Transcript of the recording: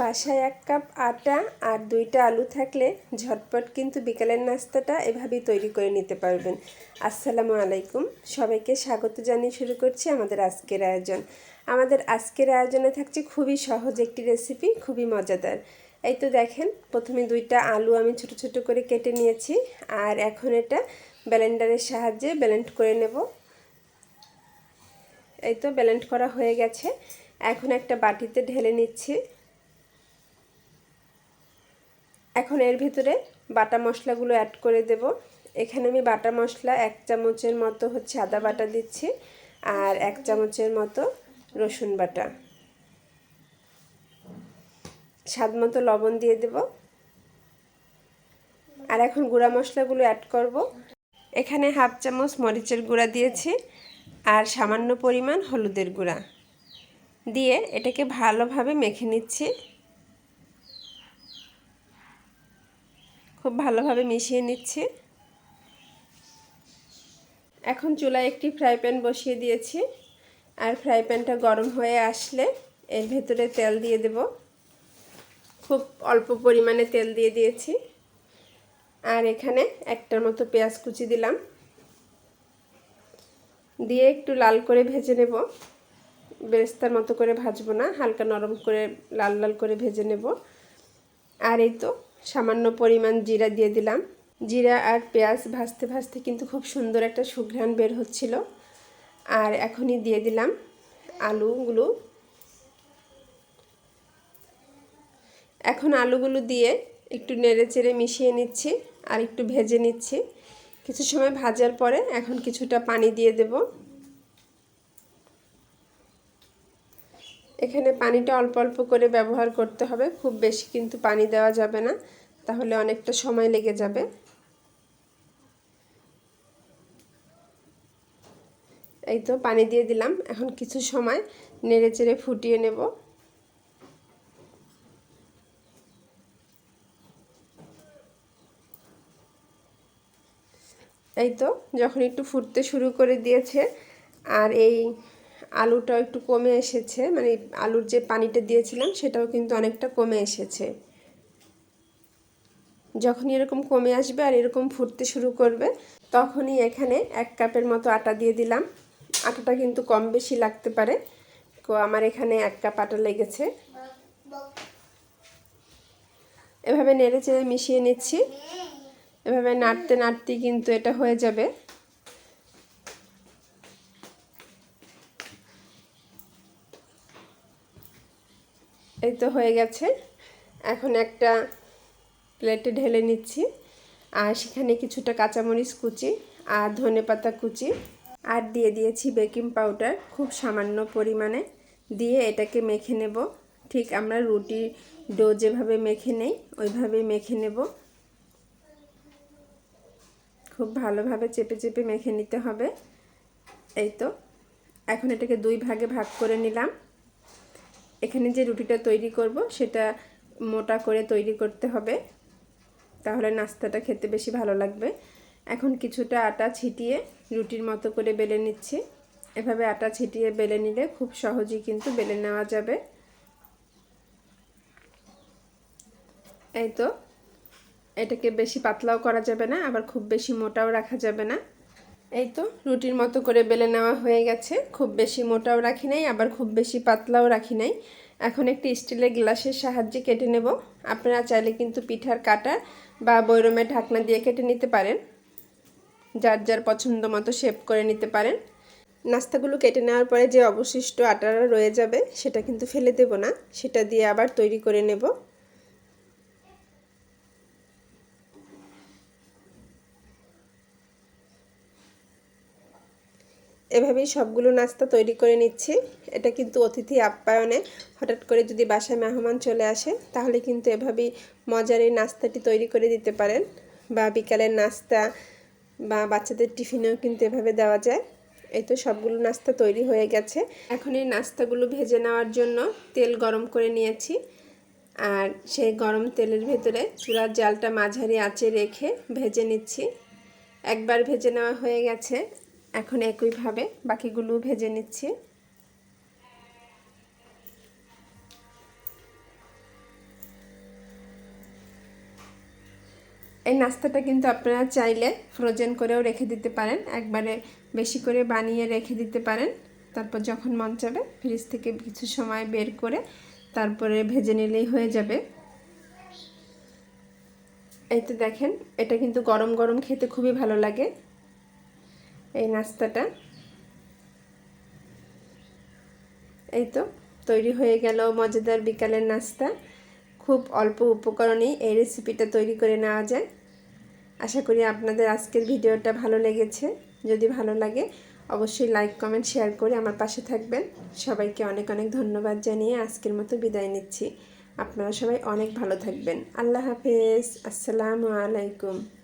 বাসায় এক কাপ আটা আর দুইটা আলু থাকলে ঝটপট কিন্তু বিকালের নাস্তাটা এভাবেই তৈরি করে নিতে পারবেন। আসসালামু আলাইকুম। সবাইকে স্বাগত জানিয়ে শুরু করছি আমাদের আজকের আয়োজন। আমাদের আজকের আয়োজনে থাকছে খুবই সহজ একটি রেসিপি, খুবই মজাদার। এই তো দেখেন, প্রথমে দুইটা আলু আমি ছোট ছোট করে কেটে নিয়েছি আর এখন এটা ব্লেন্ডারের সাহায্যে ব্লেন্ড করে নেব। এই তো ব্লেন্ড করা হয়ে গেছে। এখন একটা বাটিতে ঢেলে নিচ্ছি। এখন এর ভিতরে বাটা মশলাগুলো অ্যাড করে দেব। এখানে আমি বাটা মশলা এক চামচের মতো হচ্ছে আদা বাটা দিচ্ছি আর এক চামচের মতো রসুন বাটা। স্বাদ মতো লবণ দিয়ে দেব। আর এখন গুঁড়া মশলাগুলো অ্যাড করব। এখানে হাফ চামচ মরিচের গুঁড়া দিয়েছি আর সামান্য পরিমাণ হলুদের গুঁড়া। দিয়ে এটাকে ভালোভাবে মেখে নিচ্ছি। খুব ভালোভাবে মিশিয়ে নিচ্ছি। এখন চুলায় একটি ফ্রাই প্যান বসিয়ে দিয়েছি। আর ফ্রাই প্যানটা গরম হয়ে আসলে এর ভেতরে তেল দিয়ে দেব। খুব অল্প পরিমাণে তেল দিয়ে দিয়েছি। আর এখানে একটার মতো পেঁয়াজ কুচি দিলাম। দিয়ে একটু লাল করে ভেজে নেব। বেরেস্তার মতো করে ভাজবো না, হালকা নরম করে লাল লাল করে ভেজে নেব। আর এই তো সামান্য পরিমাণ জিরা দিয়ে দিলাম। জিরা আর পেঁয়াজ ভাজতে ভাজতে কিন্তু খুব সুন্দর একটা সুঘ্রাণ বের হচ্ছিল। আর এখনই দিয়ে দিলাম আলুগুলো। এখন আলুগুলো দিয়ে একটু নেড়ে চেড়ে মিশিয়ে নিচ্ছি আর একটু ভেজে নিচ্ছি। কিছু সময় ভাজার পরে এখন কিছুটা পানি দিয়ে দেব। এখানে পানিটা অল্প অল্প করে ব্যবহার করতে হবে। খুব বেশি কিন্তু পানি দেওয়া যাবে না, তাহলে অনেকটা সময় লেগে যাবে। এই তো পানি দিয়ে দিলাম, এখন কিছু সময় নেড়ে চেড়ে ফুটিয়ে নেব। এই তো, যখন একটু ফুটতে শুরু করে দিয়েছে, আর এই আলুটাও একটু কমে এসেছে। মানে আলুর যে পানিটা দিয়েছিলাম, সেটাও কিন্তু অনেকটা কমে এসেছে। যখনই এরকম কমে আসবে আর এরকম ফুটতে শুরু করবে, তখনই এখানে এক কাপের মতো আটা দিয়ে দিলাম। আটাটা কিন্তু কম বেশি লাগতে পারে। তো আমার এখানে এক কাপ আটা লেগেছে। এভাবে নেড়ে চেড়ে মিশিয়ে নিচ্ছি। এভাবে নাড়তে নাড়তেই কিন্তু এটা হয়ে যাবে। এই তো হয়ে গেছে। এখন একটা প্লেটে ঢেলে নিচ্ছি। আর সেখানে কিছুটা কাঁচামরিচ কুচি আর ধনে পাতা কুচি আর দিয়ে দিয়েছি বেকিং পাউডার খুব সামান্য পরিমাণে। দিয়ে এটাকে মেখে নেব। ঠিক আমরা রুটি ডো যেভাবে মেখে নেই, ওইভাবে মেখে নেব। খুব ভালোভাবে চেপে চেপে মেখে নিতে হবে। এই তো, এখন এটাকে দুই ভাগে ভাগ করে নিলাম। এখানে যে রুটিটা তৈরি করব, সেটা মোটা করে তৈরি করতে হবে। তাহলে নাস্তাটা খেতে বেশি ভালো লাগবে। এখন কিছুটা আটা ছিটিয়ে রুটির মতো করে বেলে নিচ্ছি। এভাবে আটা ছিটিয়ে বেলে নিলে খুব সহজেই কিন্তু বেলে নেওয়া যাবে। এই তো, এটাকে বেশি পাতলাও করা যাবে না, আবার খুব বেশি মোটাও রাখা যাবে না। এই তো, রুটির মতো করে বেলে নেওয়া হয়ে গেছে। খুব বেশি মোটাও রাখি নাই, আবার খুব বেশি পাতলাও রাখি নাই। এখন একটি স্টিলের গ্লাসের সাহায্যে কেটে নেব। আপনারা চাইলে কিন্তু পিঠার কাটা বা বৈরমের ঢাকনা দিয়ে কেটে নিতে পারেন। যার যার পছন্দ মতো শেপ করে নিতে পারেন। নাস্তাগুলো কেটে নেওয়ার পরে যে অবশিষ্ট আটারা রয়ে যাবে, সেটা কিন্তু ফেলে দেব না। সেটা দিয়ে আবার তৈরি করে নেব। এভাবেই সবগুলো নাস্তা তৈরি করে নিচ্ছি। এটা কিন্তু অতিথি আপ্যায়নে হঠাৎ করে যদি বাসায় মেহমান চলে আসে, তাহলে কিন্তু এভাবেই মজার এই নাস্তাটি তৈরি করে দিতে পারেন। বা বিকালের নাস্তা বা বাচ্চাদের টিফিনেও কিন্তু এভাবে দেওয়া যায়। এই তো সবগুলো নাস্তা তৈরি হয়ে গেছে। এখন এই নাস্তাগুলো ভেজে নেওয়ার জন্য তেল গরম করে নিয়েছি। আর সেই গরম তেলের ভেতরে চুলার জালটা মাঝারি আঁচে রেখে ভেজে নিচ্ছি। একবার ভেজে নেওয়া হয়ে গেছে। এখন একইভাবে বাকিগুলো ভেজে নিচ্ছি। এই নাস্তাটা কিন্তু আপনারা চাইলে ফ্রোজেন করেও রেখে দিতে পারেন, একবারে বেশি করে বানিয়ে রেখে দিতে পারেন। তারপর যখন মন চাবে ফ্রিজ থেকে কিছু সময় বের করে তারপরে ভেজে নিলেই হয়ে যাবে। এই তো দেখেন, এটা কিন্তু গরম গরম খেতে খুবই ভালো লাগে। এই নাস্তাটা। এই তো, তৈরি হয়ে গেল মজাদার বিকালের নাস্তা। খুব অল্প উপকরণেই এই রেসিপিটা তৈরি করে নেওয়া যায়। আশা করি আপনাদের আজকের ভিডিওটা ভালো লেগেছে। যদি ভালো লাগে, অবশ্যই লাইক কমেন্ট শেয়ার করে আমার পাশে থাকবেন। সবাইকে অনেক অনেক ধন্যবাদ জানিয়ে আজকের মতো বিদায় নিচ্ছি। আপনারা সবাই অনেক ভালো থাকবেন। আল্লাহ হাফেজ। আসসালামু আলাইকুম।